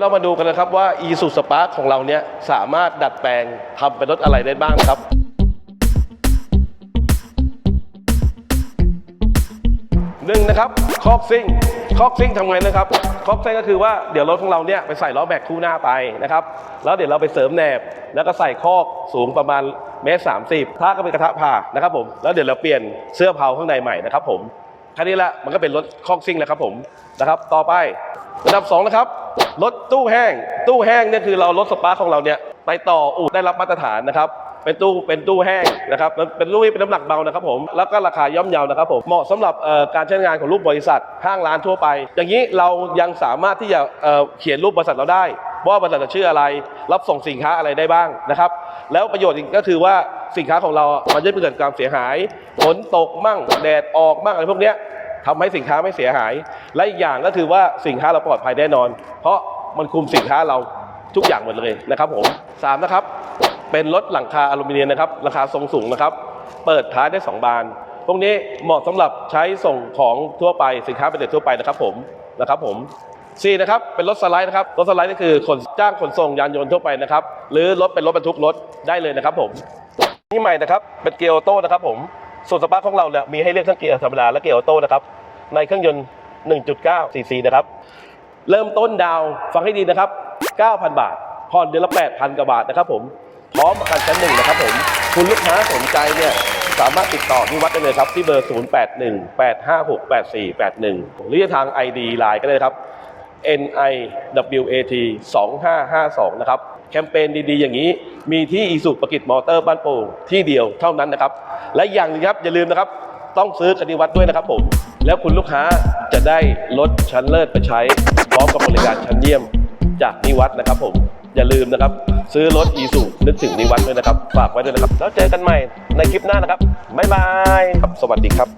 เรามาดูกันนะครับว่า e s u Spark ของเราเนี่ยสามารถดัดแปลงทำเป็นรถอะไรได้บ้างครับ หนึ่งนะครับคอกซิ่งคอกซิ่งทำไงนะครับคอกซิ่งก็คือว่าเดี๋ยวรถของเราเนี่ยไปใส่ล้อแม็กคู่หน้าไปนะครับ แล้วเดี๋ยวเราไปเสริมแหนบ แล้วก็ใส่คอกสูงประมาณเมตรสามสิบผ้าก็เป็นกระทะผ่านะครับผมแล้วเดี๋ยวเราเปลี่ยนเสื้อเผาข้างในใหม่นะครับผมแค่นี้ละมันก็เป็นรถคอกซิ่งแล้วครับผมนะครับ ต่อไป อันดับสองนะครับรถตู้แห้ง ตู้แห้งเนี่ยคือเรารถสปาร์ของเราเนี่ยไปต่ออู่ได้รับมาตรฐานนะครับเป็นตู้เป็นตู้แห้งนะครับแล้วเป็นตู้ที่เป็นน้ำหนักเบานะครับผมแล้วก็ราคาย่อมเยานะครับผมเหมาะสำหรับการใช้งานของรูปบริษัทห้างร้านทั่วไป อย่างนี้เรายังสามารถที่จะเเขียนรูปบริษัทเราได้ว่าบริษัทจะชื่ออะไร รับส่งสินค้าอะไรได้บ้างนะครับ แล้วประโยชน์อีกก็คือว่าสินค้าของเรา มันจะไม่เกิดความเสียหายฝนตกมั่งแดดออกมั่งอะไรพวกนี้ ทำให้สินค้าไม่เสียหาย และอีกอย่างก็คือว่าสินค้าเราปลอดภัยแน่นอน เพราะมันคุมสินค้าเราทุกอย่างหมดเลยนะครับผมสามนะครับ เป็นรถหลังคาอลูมิเนียมนะครับ ราคาทรงสูงนะครับ เปิดท้ายได้2บานพวกนี้เหมาะสำหรับใช้ส่งของทั่วไปสินค้าเป็นเด็ดทั่วไปนะครับผมนะครับผมสี่นะครับเป็นรถสไลด์นะครับรถสไลด์นี่คือขนจ้างขนส่งยานยนต์ทั่วไปนะครับ หรือรถเป็นรถบรรทุกรถได้เลยนะครับผมนี่ใหม่นะครับเป็นเกียร์ออโต้นะครับผมส่วนสปาร์คของเราเนี่ยมีให้เลือกทั้งเกียร์ธรรมดาและเกียร์ออโต้นะครับ ในเครื่องยนต์ 1.9 cc นะครับ เริ่มต้นดาวฟังให้ดีนะครับ 9,000 บาท ผ่อนเดือนละ 8,000 กว่าบาทนะครับผม พร้อมประกันชั้นหนึ่งนะครับผม คุณลูกค้าสนใจเนี่ยสามารถติดต่อที่วัดได้เลยครับ ที่เบอร์ 0818568481 หรือทาง ID ไลน์ก็ได้ครับ NIWAT 2552 นะครับ แคมเปญดีๆ อย่างนี้ มีที่อีสุประกิจมอเตอร์บ้านโป่งที่เดียวเท่านั้นนะครับ และอย่างนึงครับ อย่าลืมนะครับ ต้องซื้อกันที่วัดด้วยนะครับผม แล้วคุณลูกค้าจะได้รถชั้นเลิศไปใช้ พร้อมกับบริการชั้นเยี่ยมจากนิวัดนะครับผม อย่าลืมนะครับ ซื้อรถอีสุนึกถึงนิวัดด้วยนะครับ ฝากไว้ด้วยนะครับ แล้วเจอกันใหม่ในคลิปหน้านะครับบ๊ายบายครับสวัสดีครับ